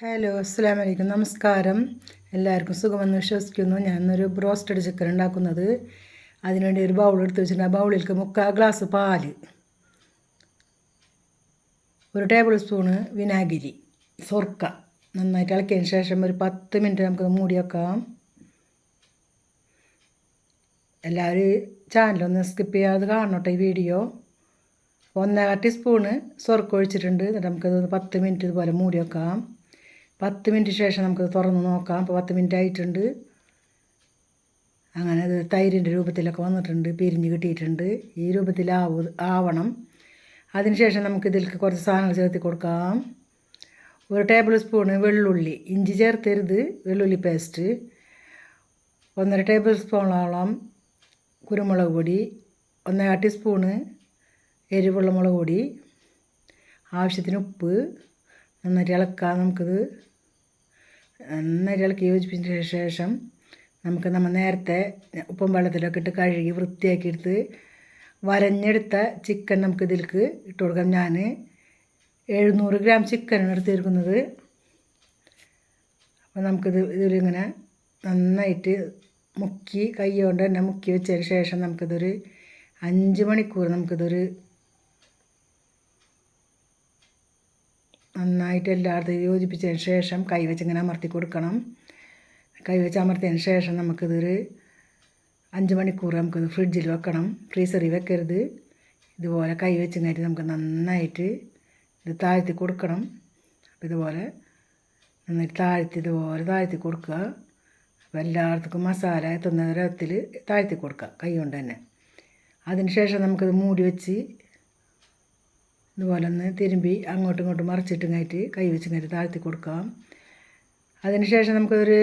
Hello അസ്സാം വലൈക്കും നമസ്കാരം. എല്ലാവർക്കും സുഖമെന്ന് വിശ്വസിക്കുന്നു. ഞാനൊരു ബ്രോസ്റ്റഡ് ചിക്കൻ ഉണ്ടാക്കുന്നത്. അതിനുവേണ്ടി ഒരു ബൗൾ എടുത്ത് വെച്ചിട്ടുണ്ട്. ആ ബൗളിലേക്ക് മുക്കാൽ ഗ്ലാസ് പാൽ ഒരു ടേബിൾ സ്പൂണ് വിനാഗിരി സൊർക്ക നന്നായിട്ട് ഇളക്കിയതിന് ശേഷം ഒരു പത്ത് മിനിറ്റ് നമുക്ക് മൂടി വെക്കാം. എല്ലാവരും ചാനലൊന്ന് സ്കിപ്പ് ചെയ്യാതെ കാണണോട്ടെ ഈ വീഡിയോ ഒന്നര ടീസ്പൂണ് സ്വർക്ക ഒഴിച്ചിട്ടുണ്ട്. എന്നിട്ട് നമുക്കത് പത്ത് മിനിറ്റ് ഇതുപോലെ മൂടി വെക്കാം. പത്ത് മിനിറ്റ് ശേഷം നമുക്ക് തുറന്ന് നോക്കാം. അപ്പോൾ പത്ത് മിനിറ്റ് ആയിട്ടുണ്ട്. അങ്ങനെ അത് തൈരിന്റെ രൂപത്തിലൊക്കെ വന്നിട്ടുണ്ട് പിരിഞ്ഞ് കിട്ടിയിട്ടുണ്ട്. ഈ രൂപത്തിലാവു ആവണം. അതിനുശേഷം നമുക്ക് ഇതിലേക്ക് കുറച്ച് സാധനങ്ങൾ ചേർത്തി കൊടുക്കാം. ഒരു ടേബിൾ സ്പൂണ് വെള്ളുള്ളി. ഇഞ്ചി ചേർത്തരുത് വെള്ളുള്ളി പേസ്റ്റ്. ഒന്നര ടേബിൾ സ്പൂണോളം കുരുമുളക് പൊടി. ഒന്നര ടീസ്പൂണ് എരിവുള്ള മുളക് പൊടി. ആവശ്യത്തിന് ഉപ്പ്. നന്നായിട്ട് ഇളക്കാം നമുക്കിത് നന്നായിട്ട് ഇളക്കി യോജിപ്പിച്ച ശേഷം നമുക്ക് നമ്മൾ നേരത്തെ ഉപ്പും വെള്ളത്തിലൊക്കെ ഇട്ട് കഴുകി വൃത്തിയാക്കിയെടുത്ത് വരഞ്ഞെടുത്ത ചിക്കൻ നമുക്ക് ഇതിലേക്ക് ഇട്ട് കൊടുക്കാം. ഞാൻ എഴുന്നൂറ് ഗ്രാം ചിക്കനാണ് എടുത്തിരിക്കുന്നത്. അപ്പോൾ നമുക്കിത് ഇതിലിങ്ങനെ നന്നായിട്ട് മുക്കി കൈ കൊണ്ട് തന്നെ മുക്കി വെച്ചതിന് ശേഷം നമുക്കിതൊരു അഞ്ച് മണിക്കൂർ നമുക്കിതൊരു നന്നായിട്ട് എല്ലായിടത്തും യോജിപ്പിച്ചതിന് ശേഷം കൈവച്ച് ഇങ്ങനെ അമർത്തി കൊടുക്കണം. കൈവച്ച് അമർത്തിയതിന് ശേഷം നമുക്കിതൊരു അഞ്ച് മണിക്കൂർ നമുക്കിത് ഫ്രിഡ്ജിൽ വെക്കണം. ഫ്രീസറിൽ വെക്കരുത്. ഇതുപോലെ കൈവച്ച് കഴിഞ്ഞിട്ട് നമുക്ക് നന്നായിട്ട് ഇത് താഴ്ത്തി കൊടുക്കണം. അപ്പോൾ ഇതുപോലെ നന്നായിട്ട് താഴ്ത്തി ഇതുപോലെ താഴ്ത്തി കൊടുക്കുക. അപ്പോൾ എല്ലായിടത്തേക്കും മസാല എത്തുന്ന തരത്തിൽ താഴ്ത്തി കൊടുക്കുക കൈ കൊണ്ട് തന്നെ. അതിന് ശേഷം നമുക്കിത് മൂടി വെച്ച് ഇതുപോലെ ഒന്ന് തിരുമ്പി അങ്ങോട്ടും ഇങ്ങോട്ടും മറിച്ചിട്ടും കയറ്റി കൈ വെച്ച് കയറ്റി താഴ്ത്തി കൊടുക്കാം. അതിനുശേഷം നമുക്കൊരു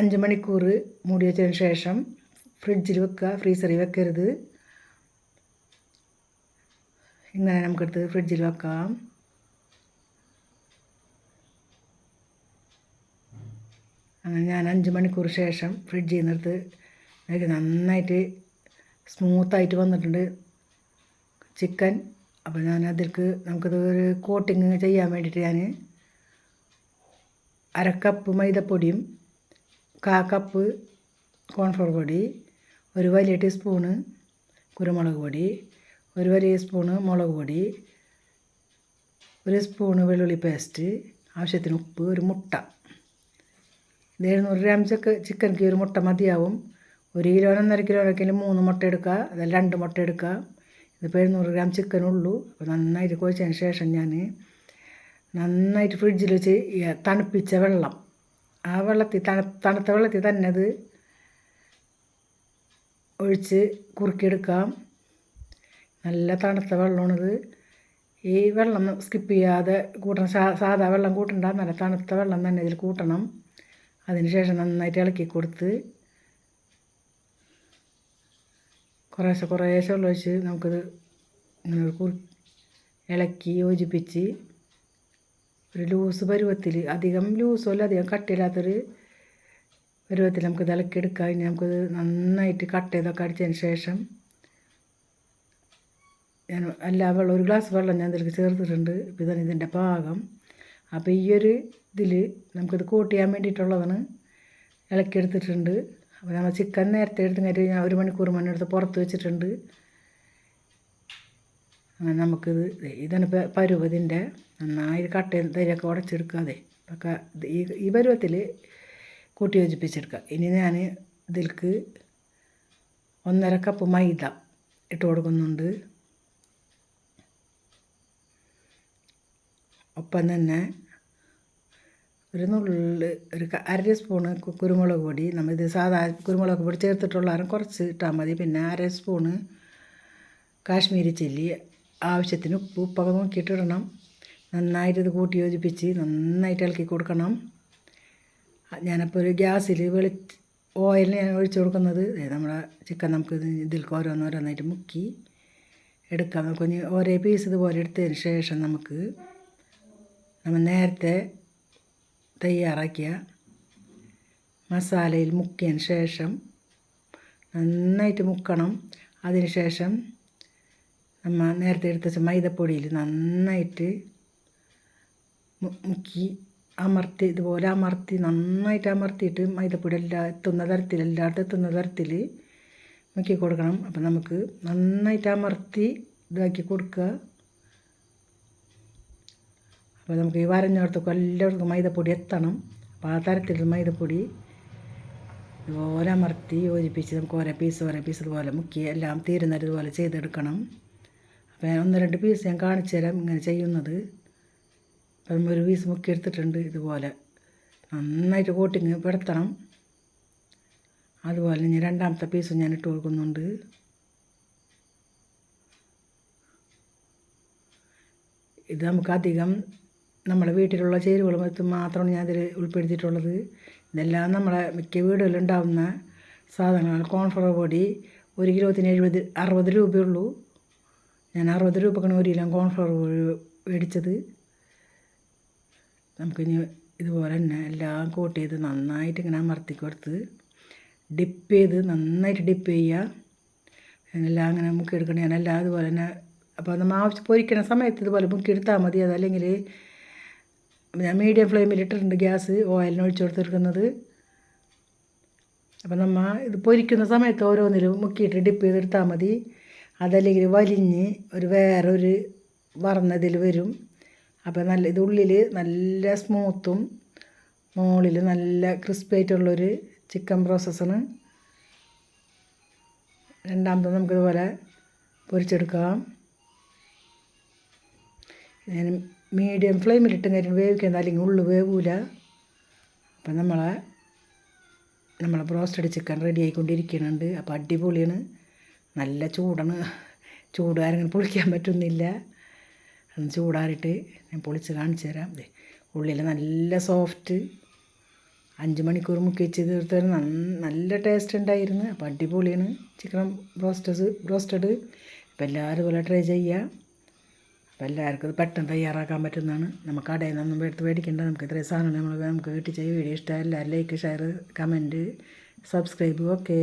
അഞ്ച് മണിക്കൂർ മൂടി വെച്ചതിന് ശേഷം ഫ്രിഡ്ജിൽ വെക്കുക ഫ്രീസറിൽ വെക്കരുത്. ഇങ്ങനെ നമുക്കെടുത്ത് ഫ്രിഡ്ജിൽ വെക്കാം. അങ്ങനെ ഞാൻ അഞ്ച് മണിക്കൂർ ശേഷം ഫ്രിഡ്ജിൽ നിന്നെടുത്ത് നന്നായിട്ട് സ്മൂത്തായിട്ട് വന്നിട്ടുണ്ട്. ചിക്കൻ അപ്പോൾ ഞാൻ അതിലേക്ക് നമുക്കത് ഒരു കോട്ടിങ് ചെയ്യാൻ വേണ്ടിയിട്ട് ഞാൻ അരക്കപ്പ് മൈദപ്പൊടിയും കാ കപ്പ് കോൺഫ്ലവർ പൊടി ഒരു വലിയ ടീസ്പൂണ് കുരുമുളക് പൊടി ഒരു വലിയ സ്പൂണ് മുളക് പൊടി ഒരു സ്പൂണ് വെള്ളുള്ളി പേസ്റ്റ് ആവശ്യത്തിന് ഉപ്പ് ഒരു മുട്ട. ഇത് എഴുന്നൂറ് ഗ്രാം ചിക്ക ചിക്കൻക്ക് ഒരു മുട്ട മതിയാവും. ഒരു കിലോ ഒന്നര കിലോനൊക്കെ മൂന്ന് മുട്ട എടുക്കുക അതല്ല രണ്ട് മുട്ട എടുക്കുക. ഇതിപ്പോൾ എഴുന്നൂറ് ഗ്രാം ചിക്കനുള്ളൂ അപ്പോൾ നന്നായിട്ട് കുഴച്ചതിന് ശേഷം ഞാൻ നന്നായിട്ട് ഫ്രിഡ്ജിൽ വെച്ച് തണുപ്പിച്ച വെള്ളം. ആ വെള്ളത്തിൽ തണു തണുത്ത വെള്ളത്തിൽ തന്നെ അത് ഒഴിച്ച് കുറുക്കിയെടുക്കാം. നല്ല തണുത്ത വെള്ളമാണിത്. ഈ വെള്ളം സ്കിപ്പ് ചെയ്യാതെ കൂട്ടണം. സാ സാധാ വെള്ളം കൂട്ടണ്ട. നല്ല തണുത്ത വെള്ളം തന്നെ ഇതിൽ കൂട്ടണം. അതിന് ശേഷം നന്നായിട്ട് ഇളക്കി കൊടുത്ത് കുറേശ്ശെ കുറേശ്ശെ വെള്ളം ഒഴിച്ച് നമുക്കത് ഇങ്ങനെ ഒരു ഇളക്കി യോജിപ്പിച്ച് ഒരു ലൂസ് പരുവത്തിൽ അധികം ലൂസോ അല്ല അധികം കട്ടിയില്ലാത്തൊരു പരുവത്തിൽ നമുക്ക് ഇളക്കിയെടുക്കാം. ഇനി നമുക്കത് നന്നായിട്ട് കട്ട് ചെയ്തൊക്കെ അടിച്ചതിന് ശേഷം ഞാൻ എല്ലാ വെള്ളം ഒരു ഗ്ലാസ് വെള്ളം ഞാൻ ഇതിലേക്ക് ചേർത്തിട്ടുണ്ട്. ഇപ്പോൾ ഇതാണ് ഇതിന്റെ പാകം. അപ്പോൾ ഈ ഒരു ഇതിൽ നമുക്കിത് കൂട്ട് ചെയ്യാൻ വേണ്ടിയിട്ടുള്ളതാണ് ഇളക്കിയെടുത്തിട്ടുണ്ട്. അപ്പോൾ നമ്മൾ ചിക്കൻ നേരത്തെ എടുത്ത് കഴിഞ്ഞാൽ ഞാൻ ഒരു മണിക്കൂർ മുന്നേ എടുത്ത് പുറത്ത് വെച്ചിട്ടുണ്ട്. അങ്ങനെ നമുക്കിത് ഇതാണ് പരുവതിന്റെ നന്നായി കട്ടയും തരിയൊക്കെ ഉടച്ചെടുക്കാതെ ഒക്കെ ഈ ഈ പരുവത്തിൽ കൂട്ടി യോജിപ്പിച്ചെടുക്കുക. ഇനി ഞാൻ ഇതിൽക്ക് ഒന്നര കപ്പ് മൈദ ഇട്ട് കൊടുക്കുന്നുണ്ട്. ഒപ്പം തന്നെ ഒരു നുള്ളിൽ ഒരു അര സ്പൂണ് കുരുമുളക് പൊടി. നമ്മൾ ഇത് സാധാ കുരുമുളക് പൊടി ചേർത്തിട്ടുള്ള കുറച്ച് ഇട്ടാൽ മതി. പിന്നെ അര സ്പൂണ് കാശ്മീരി ചില്ലി ആവശ്യത്തിന് ഉപ്പ് ഉപ്പൊക്കെ നോക്കിയിട്ട് ഇടണം. നന്നായിട്ട് ഇത് കൂട്ടി യോജിപ്പിച്ച് നന്നായിട്ട് ഇളക്കി കൊടുക്കണം. ഞാനപ്പോൾ ഒരു ഗ്യാസിൽ വെളി ഓയിൽ ഞാൻ ഒഴിച്ചു കൊടുക്കുന്നത്. നമ്മുടെ ചിക്കൻ നമുക്ക് ഇതിൽ ഓരോന്നോരോന്നായിട്ട് മുക്കി എടുക്കാം. നമുക്ക് ഓരോ പീസ് ഇതുപോലെ എടുത്തതിന് ശേഷം നമുക്ക് നമ്മൾ നേരത്തെ തയ്യാറാക്കിയ മസാലയിൽ മുക്കിയതിന് ശേഷം നന്നായിട്ട് മുക്കണം. അതിന് ശേഷം നമ്മൾ നേരത്തെ എടുത്ത മൈദപ്പൊടിയിൽ നന്നായിട്ട് മുക്കി അമർത്തി ഇതുപോലെ അമർത്തി നന്നായിട്ട് അമർത്തിയിട്ട് മൈദപ്പൊടി എല്ലാ എത്തുന്ന തരത്തിൽ എല്ലായിടത്തും എത്തുന്ന തരത്തിൽ മുക്കി കൊടുക്കണം. അപ്പം നമുക്ക് നന്നായിട്ട് അമർത്തി ഇതാക്കി കൊടുക്കുക. അപ്പോൾ നമുക്ക് ഈ വരഞ്ഞിടത്തൊക്കെ എല്ലാവർക്കും മൈദപ്പൊടി എത്തണം. ആ മൈദപ്പൊടി ഇതുപോലെ അമർത്തി യോജിപ്പിച്ച് നമുക്ക് ഓരോ പീസ് ഓരോ പീസ് ഇതുപോലെ മുക്കി എല്ലാം തീരുന്നത് ഇതുപോലെ ചെയ്തെടുക്കണം. അപ്പോൾ ഞാൻ ഒന്ന് രണ്ട് പീസ് ഞാൻ കാണിച്ചു തരാം ഇങ്ങനെ ചെയ്യുന്നത്. അപ്പം ഒരു പീസ് മുക്കി എടുത്തിട്ടുണ്ട് ഇതുപോലെ. നന്നായിട്ട് കോട്ടിങ് പെടുത്തണം. അതുപോലെ ഞാൻ രണ്ടാമത്തെ പീസും ഞാൻ ഇട്ട് കൊടുക്കുന്നുണ്ട്. ഇത് നമുക്ക് നമ്മുടെ വീട്ടിലുള്ള ചേരുവകളും മറ്റും മാത്രമാണ് ഞാൻ ഇതിൽ ഉൾപ്പെടുത്തിയിട്ടുള്ളത്. ഇതെല്ലാം നമ്മളെ മിക്ക വീടുകളിൽ ഉണ്ടാകുന്ന സാധനങ്ങളാണ്. കോൺഫ്ലവർ പൊടി ഒരു കിലോത്തിന് എഴുപത് അറുപത് രൂപയുള്ളൂ ഞാൻ അറുപത് രൂപക്കാണ് ഒരു കിലോ കോൺഫ്ലവർ മേടിച്ചത്. നമുക്കിനി ഇതുപോലെ തന്നെ എല്ലാം കോട്ട് ചെയ്ത് നന്നായിട്ട് ഇങ്ങനെ അമർത്തി കൊടുത്ത് ഡിപ്പ് ചെയ്ത് നന്നായിട്ട് ഡിപ്പ് ചെയ്യുക. എല്ലാം അങ്ങനെ മുക്കിയെടുക്കണം ഞാനെല്ലാം അതുപോലെ തന്നെ അപ്പോൾ നമ്മൾ ആവശ്യം പൊരിക്കുന്ന സമയത്ത് ഇതുപോലെ മുക്കിയെടുത്താൽ മതി. അതല്ലെങ്കിൽ ഞാൻ മീഡിയം ഫ്ലെയിമിൽ ഇട്ടിട്ടുണ്ട് ഗ്യാസ് ഓയിലിന് ഒഴിച്ചു കൊടുത്തിരിക്കുന്നത്. അപ്പം നമ്മൾ ഇത് പൊരിക്കുന്ന സമയത്ത് ഓരോന്നിലും മുക്കിയിട്ട് ഡിപ്പ് ചെയ്തെടുത്താൽ മതി. അതല്ലെങ്കിൽ വലിഞ്ഞ് ഒരു വേറൊരു വറന്നതിൽ വരും. അപ്പോൾ നല്ല ഇത് ഉള്ളിൽ നല്ല സ്മൂത്തും മുകളിൽ നല്ല ക്രിസ്പായിട്ടുള്ളൊരു ചിക്കൻ പ്രോസസ്സാണ്. രണ്ടാമത് നമുക്കിതുപോലെ പൊരിച്ചെടുക്കാം. ഞാൻ മീഡിയം ഫ്ലെയിമിലിട്ട് കാര്യം വേവിക്കുന്നത് അല്ലെങ്കിൽ ഉള്ളു വേവൂല. അപ്പം നമ്മളെ നമ്മളെ ബ്രോസ്റ്റഡ് ചിക്കൻ റെഡി ആയിക്കൊണ്ടിരിക്കുന്നുണ്ട് അപ്പോൾ അടിപൊളിയാണ്. നല്ല ചൂടാണ്. ചൂട് ആരെങ്കിലും പൊളിക്കാൻ പറ്റുന്നില്ല. ഒന്ന് ചൂടാറിയിട്ട് ഞാൻ പൊളിച്ച് കാണിച്ചു തരാം. അതെ ഉള്ളിൽ നല്ല സോഫ്റ്റ് അഞ്ച് മണിക്കൂർ മുക്കി വെച്ച് തീർത്താൽ നല്ല ടേസ്റ്റ് ഉണ്ടായിരുന്നു. അപ്പോൾ അടിപൊളിയാണ്. ചിക്കൻ ബ്രോസ്റ്റസ് ബ്രോസ്റ്റഡ് അപ്പോൾ എല്ലാവരും പോലെ ട്രൈ ചെയ്യുക അപ്പോൾ എല്ലാവർക്കും ഇത് പെട്ടെന്ന് തയ്യാറാക്കാൻ പറ്റുന്നതാണ്. നമുക്ക് കടയിൽ നിന്നൊന്നും എടുത്ത് മേടിക്കേണ്ട. നമുക്ക് ഇത്രയും സാധനം നമ്മൾ നമുക്ക് വീട്ടിൽ ചെയ്യും വീഡിയോ ഇഷ്ടമായ എല്ലാവരും like share comment subscribe okay